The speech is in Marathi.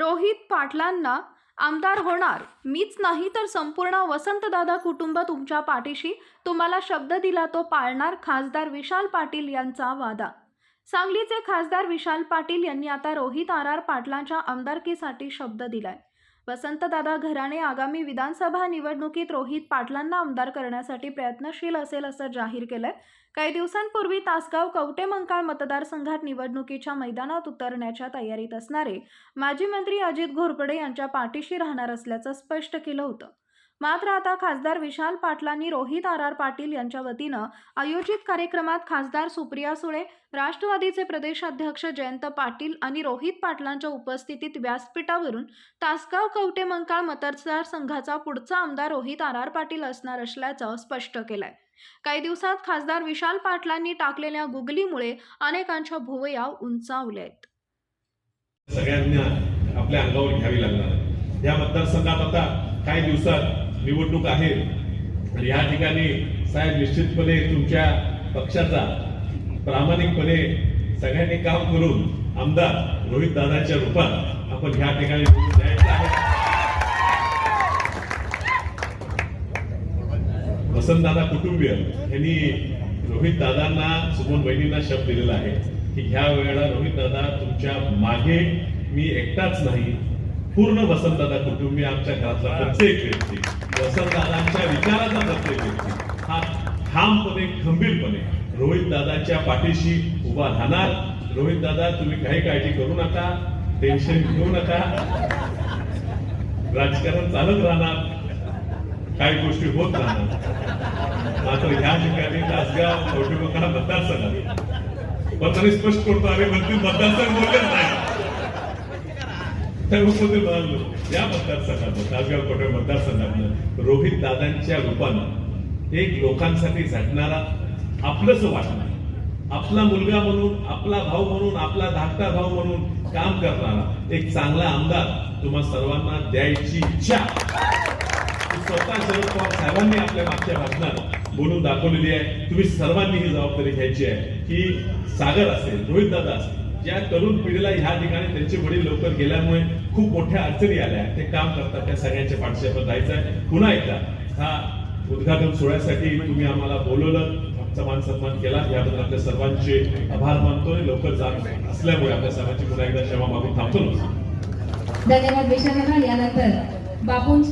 रोहित पाटलांना आमदार होणार. मीच नाही तर संपूर्ण वसंतदादा कुटुंब तुमच्या पाठीशी. तुम्हाला शब्द दिला तो पाळणार खासदार विशाल पाटील यांचा वादा. सांगलीचे खासदार विशाल पाटील यांनी आता रोहित आर आर पाटलांच्या आमदारकीसाठी शब्द दिलाय. वसंतदादा घराणे आगामी विधानसभा निवडणुकीत रोहित पाटलांना आमदार करण्यासाठी प्रयत्नशील असेल असं जाहीर केलंय. काही दिवसांपूर्वी तासगाव कवटे मंकाळ मतदारसंघात निवडणुकीच्या मैदानात उतरण्याच्या तयारीत असणारे माजी मंत्री अजित घोरपडे यांच्या पाठीशी राहणार असल्याचं स्पष्ट केलं होतं. मात्र आता खासदार विशाल पाटलांनी रोहित आर आर पाटील यांच्या वतीनं आयोजित कार्यक्रमात खासदार सुप्रिया सुळे राष्ट्रवादीचे प्रदेशाध्यक्ष जयंत पाटील आणि रोहित पाटलांच्या उपस्थितीत व्यासपीठावरून तासगाव कवटे मंकाळ मतदारसंघाचा पुढचा आमदार रोहित आर आर पाटील असणार असल्याचं स्पष्ट केलंय. काही दिवसात खासदार विशाल पाटलांनी टाकलेल्या गुगलीमुळे अनेकांच्या भुवया उंचावल्या आहेत सगळ्यांना आपल्या अंगावर घ्यावी लागणार. या मतदारसंघात आता काही दिवसात निवडणूक आहे. आणि या ठिकाणी साहेब निश्चितपणे तुमच्या पक्षाचा प्रामाणिकपणे सगळ्यांनी काम करून आमदार रोहित दादाच्या रूपात आपण ह्या ठिकाणी निवडून आहे. वसंतदादा कुटुंबीय यांनी रोहित दादांना सुमन बहिणींना शब्द दिलेला आहे की ह्या वेळेला रोहित दादा तुमच्या मागे मी एकटाच नाही पूर्ण वसंतदादा कुटुंबीय आमच्या घरातला प्रत्येक व्यक्ती वसंतदादांच्या विचाराचा प्रत्येक व्यक्ती हा ठामपणे खंबीरपणे रोहित दादाच्या पाठीशी उभा राहणार. रोहित दादा तुम्ही काही काळजी करू नका टेन्शन घेऊ नका. राजकारण चालत राहणार. काही गोष्टी होत राहणार. मात्र ह्या ठिकाणी तासगाव कौटुंबिका मतदारसंघात पण तरी स्पष्ट करतो आम्ही मतदारसंघ बोलत नाही. त्यामध्ये म्हणालो या मतदारसंघात तासगाव कोटे मतदारसंघातनं रोहित दादांच्या रूपानं एक लोकांसाठी झटणारा आपलंच वाटणार आपला मुलगा म्हणून आपला भाऊ म्हणून आपला धाकटा भाऊ म्हणून काम करणारा एक चांगला आमदार तुम्हा सर्वांना द्यायची इच्छा. स्वतः शरद पवार साहेबांनी आपल्या मागच्या भाषणात बोलून दाखवलेली आहे. तुम्ही सर्वांनी ही जबाबदारी घ्यायची आहे की सागर असेल रोहित दादा असेल ज्या तरुण पिढीला ह्या ठिकाणी त्यांचे वडील लवकर गेल्यामुळे खूप मोठ्या अडचणी आल्या. ते काम करतात त्या सगळ्यांच्या पाठीशी आपण जायचं आहे. पुन्हा एकदा हा उद्घाटन सोहळ्यासाठी तुम्ही आम्हाला बोलवलं आमचा मान सन्मान केला. याबद्दल आपल्या सर्वांचे आभार मानतोय. लवकर जात असल्यामुळे आपल्या सर्वांची पुन्हा एकदा क्षमा मागून थांबतो. धन्यवाद विशाल यानंतर बापूंची